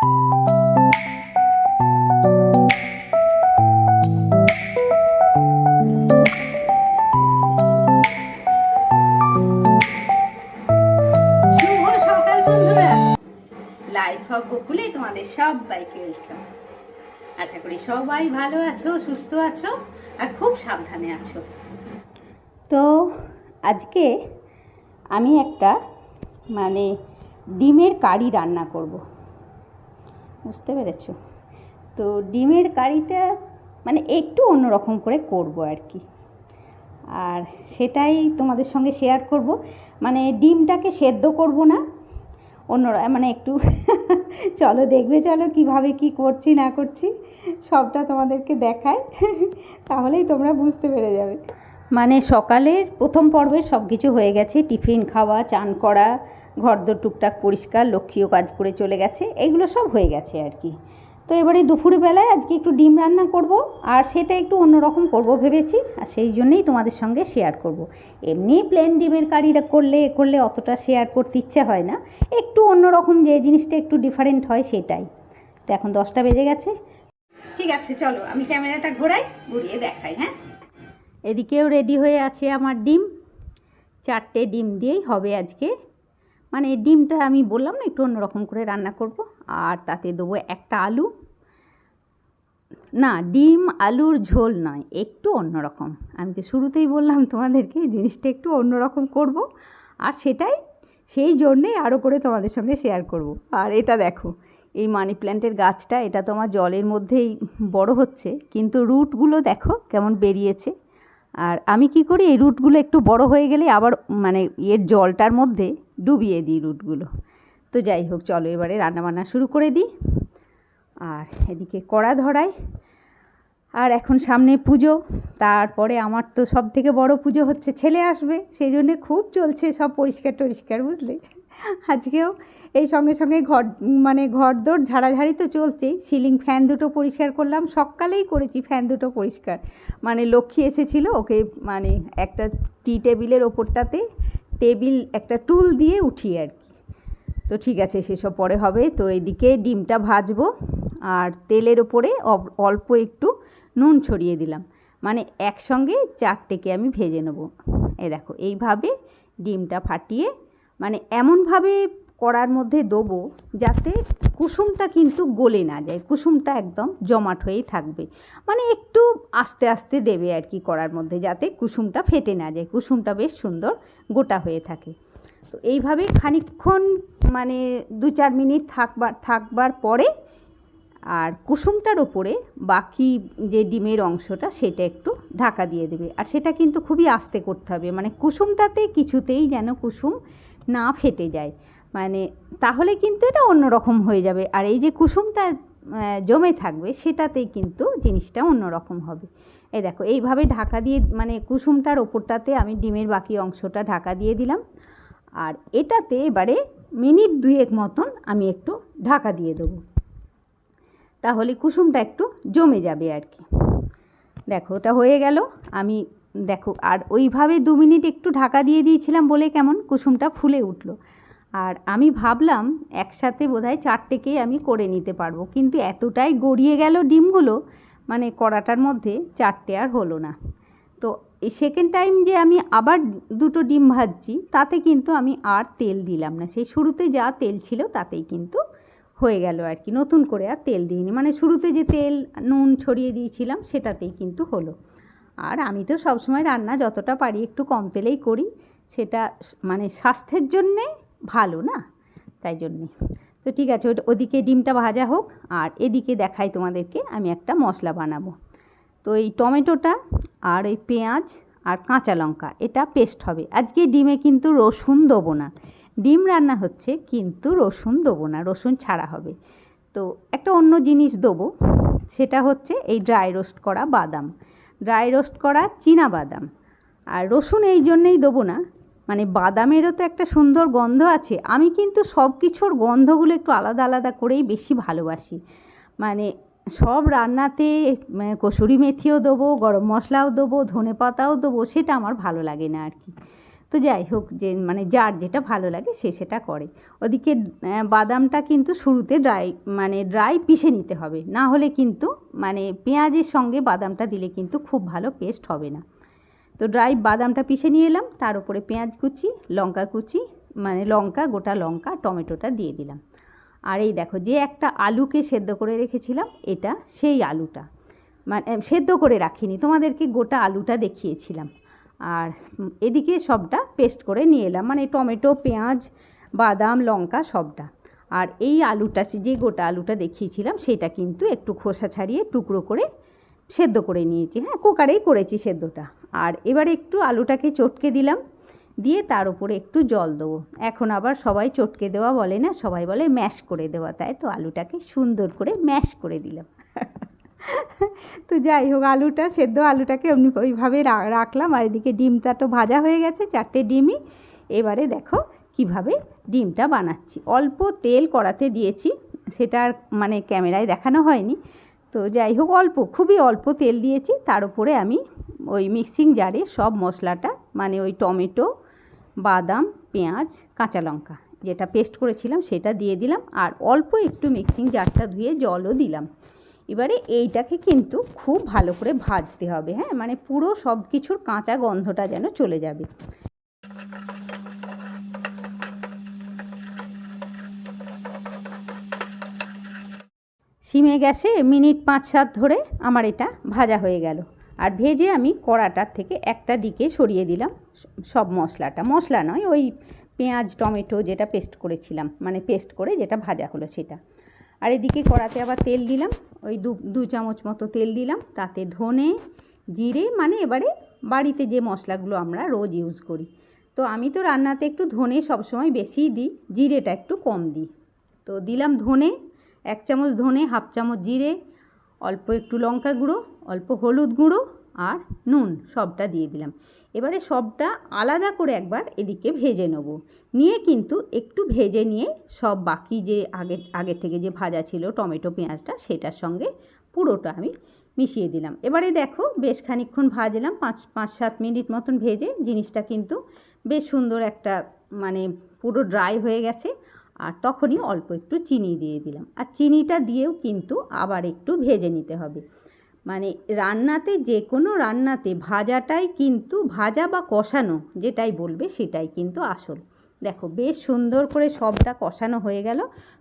Life তোমাদের আশা করি সবাই ভালো আছো, সুস্থ আছো, আর খুব সাবধানে আছো। তো, আজকে আমি একটা মানে ডিমের কারি রান্না করব। বুঝতে পেরেছ? তো ডিমের কারিটা মানে একটু অন্যরকম করে করব আর কি। আর সেটাই তোমাদের সঙ্গে শেয়ার করব। মানে ডিমটাকে সেদ্ধ করব না অন্যরা মানে একটু চলো দেখবে, চলো কীভাবে কি করছি, না করছি, সবটা তোমাদেরকে দেখায় তাহলেই তোমরা বুঝতে পেরে যাবে। মানে সকালের প্রথম পর্বের সব কিছু হয়ে গেছে। টিফিন খাওয়া, চান করা ঘরদোর টুকটাক পরিষ্কার, লক্ষ্মীও কাজ করে চলে গেছে, এগুলো সব হয়ে গেছে আর কি। তো এবারে দুপুরবেলায় আজকে একটু ডিম রান্না করব, আর সেটা একটু অন্যরকম করব ভেবেছি, আর সেই জন্যেই তোমাদের সঙ্গে শেয়ার করব। এমনি প্লেন ডিমের কারিটা করলে করলে অতটা শেয়ার করতে ইচ্ছে হয় না, একটু অন্যরকম যে জিনিসটা একটু ডিফারেন্ট হয় সেটাই। তো এখন দশটা বেজে গেছে। ঠিক আছে, চলো, আমি ক্যামেরাটা ঘোরাই, ঘুরিয়ে দেখাই হ্যাঁ? এদিকেও রেডি হয়ে আছে আমার ডিম, চারটে ডিম দিয়েই হবে আজকে। মানে ডিমটা আমি বললাম না, একটু অন্যরকম করে রান্না করব। আর তাতে দেবো একটা আলু। না, ডিম, আলুর ঝোল নয়, একটু অন্যরকম। আমি তো শুরুতেই বললাম তোমাদেরকে জিনিসটা একটু অন্যরকম করব। আর সেটাই, সেই জন্যেই আরও করে তোমাদের সঙ্গে শেয়ার করব। আর এটা দেখো, এই মানি প্ল্যান্টের গাছটা, এটা তোমার জলের মধ্যেই বড় হচ্ছে, কিন্তু রুটগুলো দেখো কেমন বেরিয়েছে। আর আমি কি করি, এই রুটগুলো একটু বড় হয়ে গেলে আবার মানে এর জলটার মধ্যে ডুবিয়ে দিই রুটগুলো। তো যাই হোক, চলো এবারে রান্নাবান্না শুরু করে দিই। আর এদিকে কড়া ধরাই। আর এখন সামনে পুজো। তারপরে আমার তো সব থেকে বড় পুজো হচ্ছে ছেলে আসবে। সেই জন্যে খুব চলছে সব পরিষ্কার টরিষ্কার, বুঝলে? আজকেও এই সঙ্গে সঙ্গে ঘর মানে ঘর দৌড় ঝাড়াঝাড়ি তো চলছেই। সিলিং ফ্যান দুটো পরিষ্কার করলাম, সকালেই করেছি ফ্যান দুটো পরিষ্কার। মানে লক্ষ্মী এসেছিল ওকে মানে একটা টি টেবিলের ওপরটাতে টেবিল একটা টুল দিয়ে উঠি আর কি। তো ঠিক আছে, সেসব পরে হবে। তো এদিকে ডিমটা ভাজবো আর তেলের ওপরে অল্প একটু নুন ছড়িয়ে দিলাম। মানে একসঙ্গে চারটেকে আমি ভেজে নেব। এ দেখো, এইভাবে ডিমটা ফাটিয়ে মানে এমনভাবে কড়ার মধ্যে দেবো যাতে কুসুমটা কিন্তু গলে না যায়, কুসুমটা একদম জমাট হয়েই থাকবে। মানে একটু আস্তে আস্তে দেবে আর কি কড়ার মধ্যে যাতে কুসুমটা ফেটে না যায়, কুসুমটা বেশ সুন্দর গোটা হয়ে থাকে। তো এইভাবে খানিকক্ষণ মানে দু চার মিনিট থাকবার থাকবার পরে আর কুসুমটার ওপরে বাকি যে ডিমের অংশটা সেটা একটু ঢাকা দিয়ে দেবে। আর সেটা কিন্তু খুবই আস্তে করতে হবে মানে কুসুমটাতে কিছুতেই যেন কুসুম না ফেটে যায়। মানে তাহলে কিন্তু এটা অন্যরকম হয়ে যাবে। আর এই যে কুসুমটা জমে থাকবে, সেটাতেই কিন্তু জিনিসটা অন্যরকম হবে। এই দেখো, এইভাবে ঢাকা দিয়ে মানে কুসুমটার ওপরটাতে আমি ডিমের বাকি অংশটা ঢাকা দিয়ে দিলাম। আর এটাতে এবারে মিনিট দুয়েক মতন আমি একটু ঢাকা দিয়ে দেবো। তাহলে কুসুমটা একটু জমে যাবে আর কি। দেখো, ওটা হয়ে গেল। আমি, দেখো, আর ওইভাবে দু মিনিট একটু ঢাকা দিয়ে দিয়েছিলাম বলে কেমন, কুসুমটা ফুলে উঠল। আর আমি ভাবলাম একসাথে বোধহয় চারটেকেই আমি করে নিতে পারব। কিন্তু এতটাই গড়িয়ে গেল ডিমগুলো মানে কড়াটার মধ্যে চারটে আর হলো না। তো সেকেন্ড টাইম যে আমি আবার দুটো ডিম ভাজছি, তাতে কিন্তু আমি আর তেল দিলাম না। সেই শুরুতে যা তেল ছিল তাতেই কিন্তু হয়ে গেল আর কি। নতুন করে আর তেল দিইনি। মানে শুরুতে যে তেল, নুন ছড়িয়ে দিয়েছিলাম, সেটাতেই কিন্তু হলো। আর আমি তো সবসময় রান্না যতটা পারি একটু কম তেলেই করি। সেটা মানে স্বাস্থ্যের জন্যে ভালো, না? তাই জন্যে। তো ঠিক আছে ওটা- ওদিকে ডিমটা ভাজা হোক, আর এদিকে দেখাই তোমাদেরকে আমি একটা মশলা বানাবো। তো এই টমেটোটা, আর ওই পেঁয়াজ, আর কাঁচা লঙ্কা, এটা পেস্ট হবে। আজকে ডিমে কিন্তু রসুন দেবো না। ডিম রান্না হচ্ছে, কিন্তু রসুন দেবো না, রসুন ছাড়া হবে। তো একটা অন্য জিনিস দেবো, সেটা হচ্ছে এই ড্রাই রোস্ট করা বাদাম। ড্রাই রোস্ট করা চীনা বাদাম। আর রসুন এই জন্যেই দেবো না মানে বাদামেরও তো একটা সুন্দর গন্ধ আছে। আমি কিন্তু সব কিছুর গন্ধগুলো একটু আলাদা আলাদা করেই বেশি ভালোবাসি। মানে সব রান্নাতে মানে কসুরি মেথিও দেবো, গরম মশলাও দেবো, ধনে পাতাও দেবো, সেটা আমার ভালো লাগে না আর কি। তো যাই হোক, যে মানে যার যেটা ভালো লাগে সে সেটা করে। ওদিকে বাদামটা কিন্তু শুরুতে ড্রাই মানে ড্রাই পিষে নিতে হবে। না হলে কিন্তু মানে পেঁয়াজের সঙ্গে বাদামটা দিলে কিন্তু খুব ভালো পেস্ট হবে না। তো ড্রাই বাদামটা পিষে নিয়ে এলাম, তার উপরে পেঁয়াজ কুচি, লঙ্কা কুচি মানে লঙ্কা, গোটা লঙ্কা, টমেটোটা দিয়ে দিলাম। আর এই দেখো, যে একটা আলুকে সেদ্ধ করে রেখেছিলাম, এটা সেই আলুটা। মানে সেদ্ধ করে রাখিনি, তোমাদেরকে গোটা আলুটা দেখিয়েছিলাম। আর এদিকে সবটা পেস্ট করে নিয়ে এলাম মানে টমেটো, পেঁয়াজ, বাদাম, লঙ্কা সবটা। আর এই আলুটা, যে গোটা আলুটা দেখিয়েছিলাম, সেটা কিন্তু একটু খোসা ছাড়িয়ে টুকরো করে সেদ্ধ করে নিয়েছি। হ্যাঁ কুকারেই করেছি সেদ্ধটা। আর এবারে একটু আলুটাকে চটকে দিলাম। দিয়ে তার উপরে একটু জল দেবো। এখন আবার সবাই চটকে দেওয়া বলে না, সবাই বলে ম্যাশ করে দেওয়া। তাই তো আলুটাকে সুন্দর করে ম্যাশ করে দিলাম। তো যাই হোক, আলুটা, সেদ্ধ আলুটাকে এমনি ওইভাবে রাখলাম। আর এদিকে ডিমটা তো ভাজা হয়ে গেছে, চারটে ডিমই। এবারে দেখো কীভাবে ডিমটা বানাচ্ছি। অল্প তেল কড়াতে দিয়েছি, সেটা মানে ক্যামেরায় দেখানো হয়নি। তো যাই হোক, অল্প, খুবই অল্প তেল দিয়েছি। তার উপরে আমি ওই মিক্সিং জারে সব মশলাটা মানে ওই টমেটো, বাদাম, পেঁয়াজ, কাঁচা লঙ্কা, যেটা পেস্ট করেছিলাম সেটা দিয়ে দিলাম আর অল্প একটু মিক্সিং জারটা ধুয়ে জলও দিলাম। এবারে এইটাকে কিন্তু খুব ভালো করে ভাজতে হবে হ্যাঁ? মানে পুরো সব কিছুর কাঁচা গন্ধটা যেন চলে যাবে। সিমে গ্যাসে মিনিট পাঁচ সাত ধরে, আমার এটা ভাজা হয়ে গেল। আর ভেজে আমি কড়াটার থেকে একটা দিকে সরিয়ে দিলাম সব মশলাটা। মশলা নয়, ওই পেঁয়াজ, টমেটো যেটা পেস্ট করেছিলাম মানে পেস্ট করে যেটা ভাজা হলো সেটা। আর এদিকে কড়াতে আবার তেল দিলাম, ওই দু দু চামচ মতো তেল দিলাম, তাতে ধনে, জিরে মানে এবারে বাড়িতে যে মশলাগুলো আমরা রোজ ইউজ করি। তো আমি তো রান্নাতে একটু ধনে সবসময় বেশিই দিই, জিরেটা একটু কম দিই। তো দিলাম ধনে, এক চামচ ধনে, হাফ চামচ জিরে অল্প একটু লঙ্কা গুঁড়ো, অল্প হলুদ গুঁড়ো আর নুন সবটা দিয়ে দিলাম। এবারে সবটা আলাদা করে একবার এদিকে ভেজে নেব। নিয়ে কিন্তু একটু ভেজে নিয়ে সব বাকি যে আগে আগে থেকে যে ভাজা ছিল টমেটো, পেঁয়াজটা সেটার সঙ্গে পুরোটা আমি মিশিয়ে দিলাম। এবারে দেখো বেশ খানিকক্ষণ ভাজলাম, পাঁচ পাঁচ, সাত মিনিট মতন ভেজে জিনিসটা কিন্তু বেশ সুন্দর একটা মানে পুরো ড্রাই হয়ে গেছে। আর তখনই অল্প একটু চিনি দিয়ে দিলাম। আর চিনিটা দিয়েও কিন্তু আবার একটু ভেজে নিতে হবে। মানে রান্নাতে যে কোনো রান্নাতে ভাজাটাই কিন্তু ভাজা বা কষানো যেটাই বলবে সেটাই কিন্তু আসল। দেখো বেশ সুন্দর করে সবটা কষানো হয়ে গেল।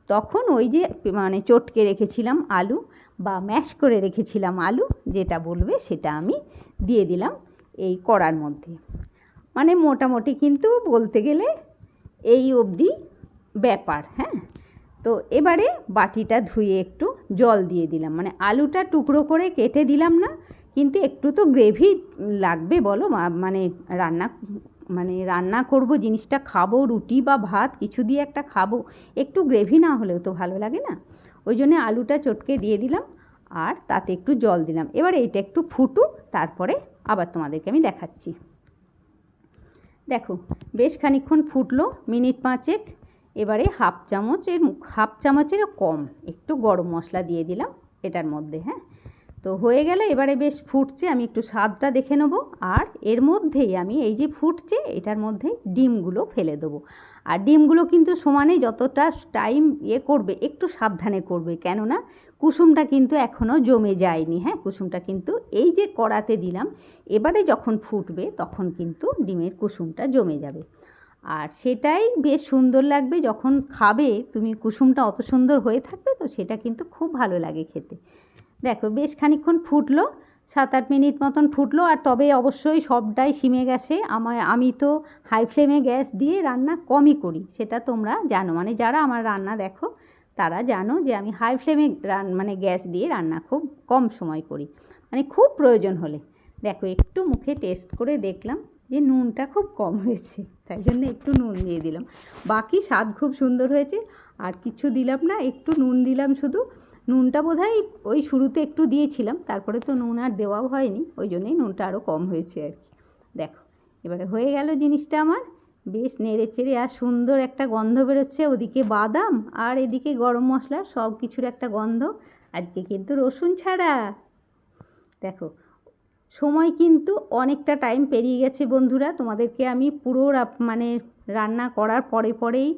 তখন ওই যে মানে চটকে রেখেছিলাম আলু বা ম্যাশ করে রেখেছিলাম আলু যেটা বলবে সেটা আমি দিয়ে দিলাম এই কড়ার মধ্যে। মানে মোটামুটি কিন্তু বলতে গেলে এই অবধি ব্যাপার হ্যাঁ? তো এবারে বাটিটা ধুয়ে একটু জল দিয়ে দিলাম। মানে আলুটা টুকরো করে কেটে দিলাম না, কিন্তু একটু তো গ্রেভি লাগবে বলো। মানে রান্না মানে রান্না করব, জিনিসটা খাব, রুটি বা ভাত কিছু দিয়ে একটা খাব, একটু গ্রেভি না হলেও তো ভালো লাগে না? ওই জন্য আলুটা চটকে দিয়ে দিলাম আর তাতে একটু জল দিলাম। এবারে এটা একটু ফুটুক তারপরে আবার তোমাদেরকে আমি দেখাচ্ছি। দেখো, বেশ খানিকক্ষণ ফুটলো, মিনিট পাঁচেক। এবারে হাফ চামচের হাফ চামচেরও কম, একটু গরম মশলা দিয়ে দিলাম এটার মধ্যে হ্যাঁ? তো হয়ে গেলে এবারে বেশ ফুটছে, আমি একটু স্বাদটা দেখে নেব। আর এর মধ্যেই আমি এই যে ফুটছে, এটার মধ্যে ডিমগুলো ফেলে দেবো। আর ডিমগুলো কিন্তু সমানে যতটা টাইম ইয়ে করবে, একটু সাবধানে করবে। কেননা কুসুমটা কিন্তু এখনও জমে যায়নি হ্যাঁ? কুসুমটা কিন্তু এই যে কড়াতে দিলাম, এবারে যখন ফুটবে, তখন কিন্তু ডিমের কুসুমটা জমে যাবে। আর সেটাই বেশ সুন্দর লাগবে যখন খাবে, তুমি কুসুমটা অত সুন্দর হয়ে থাকবে তো সেটা কিন্তু খুব ভালো লাগে খেতে। দেখো বেশ খানিকক্ষণ ফুটলো সাত আট মিনিট মতন ফুটলো আর তবে অবশ্যই সবটাই সিমে গেছে। আমায়, আমি তো হাই ফ্লেমে গ্যাস দিয়ে রান্না কমই করি, সেটা তোমরা জানো। মানে যারা আমার রান্না দেখো, তারা জানো যে আমি হাই ফ্লেমে রান মানে গ্যাস দিয়ে রান্না খুব কম সময় করি। মানে খুব প্রয়োজন হলে। দেখো একটু মুখে টেস্ট করে দেখলাম। যে নুনটা খুব কম হয়েছে, তাই জন্য একটু নুন দিয়ে দিলাম। বাকি স্বাদ খুব সুন্দর হয়েছে, আর কিছু দিলাম না, একটু নুন দিলাম শুধু। নুনটা বোধহয় ওই শুরুতে একটু দিয়েছিলাম, তারপরে তো নুন আর দেওয়াও হয়নি, ওই জন্যই নুনটা আরও কম হয়েছে আর কি। দেখো, এবারে হয়ে গেল জিনিসটা আমার, বেশ নেড়ে চেড়ে আর সুন্দর একটা গন্ধ বেরোচ্ছে, ওদিকে বাদাম আর এদিকে গরম মশলা সব কিছুর একটা গন্ধ, আজকে কিন্তু রসুন ছাড়া। দেখো সময় কিন্তু অনেকটা টাইম পেরিয়ে গেছে বন্ধুরা। তোমাদেরকে আমি পুরো মানে রান্না করার পরে পরেই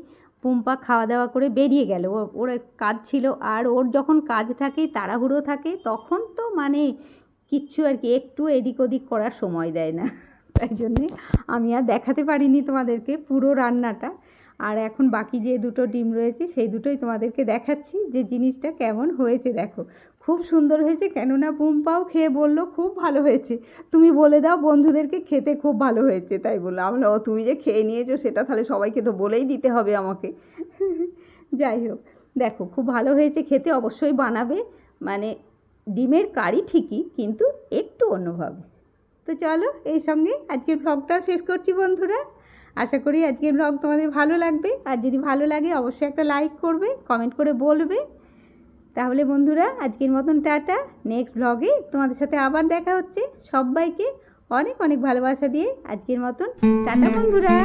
পুম্পা খাওয়া দাওয়া করে বেরিয়ে গেল। ওর কাজ ছিল আর ওর যখন কাজ থাকে, তাড়াহুড়ো থাকে, তখন তো মানে কিচ্ছু আর কি, একটু এদিক ওদিক করার সময় দেয় না। তাই জন্যে আমি আর দেখাতে পারিনি তোমাদেরকে পুরো রান্নাটা। আর এখন বাকি যে দুটো ডিম রয়েছে, সেই দুটোই তোমাদেরকে দেখাচ্ছি যে জিনিসটা কেমন হয়েছে, দেখো। খুব সুন্দর হয়েছে, কেননা বুম্পাও খেয়ে বলল খুব ভালো হয়েছে। তুমি বলে দাও বন্ধুদেরকে খেতে খুব ভালো হয়েছে, তাই বলল। আমরা ও, তুমি যে খেয়ে নিয়েছো সেটা তাহলে সবাইকে তো বলেই দিতে হবে আমাকে। যাই হোক, দেখো, খুব ভালো হয়েছে, খেতে অবশ্যই বানাবে। মানে ডিমের কারি ঠিকই, কিন্তু একটু অন্যভাবে। তো চলো, এই সঙ্গে আজকের ভ্লগটা শেষ করছি বন্ধুরা। আশা করি আজকের ব্লগ তোমাদের ভালো লাগবে। আর যদি ভালো লাগে, অবশ্যই একটা লাইক করবে কমেন্ট করে বলবে। তাহলে বন্ধুরা, আজকের মতন টাটা। নেক্সট ব্লগে তোমাদের সাথে আবার দেখা হচ্ছে। সবাইকে অনেক অনেক ভালোবাসা দিয়ে আজকের মতন। টাটা বন্ধুরা।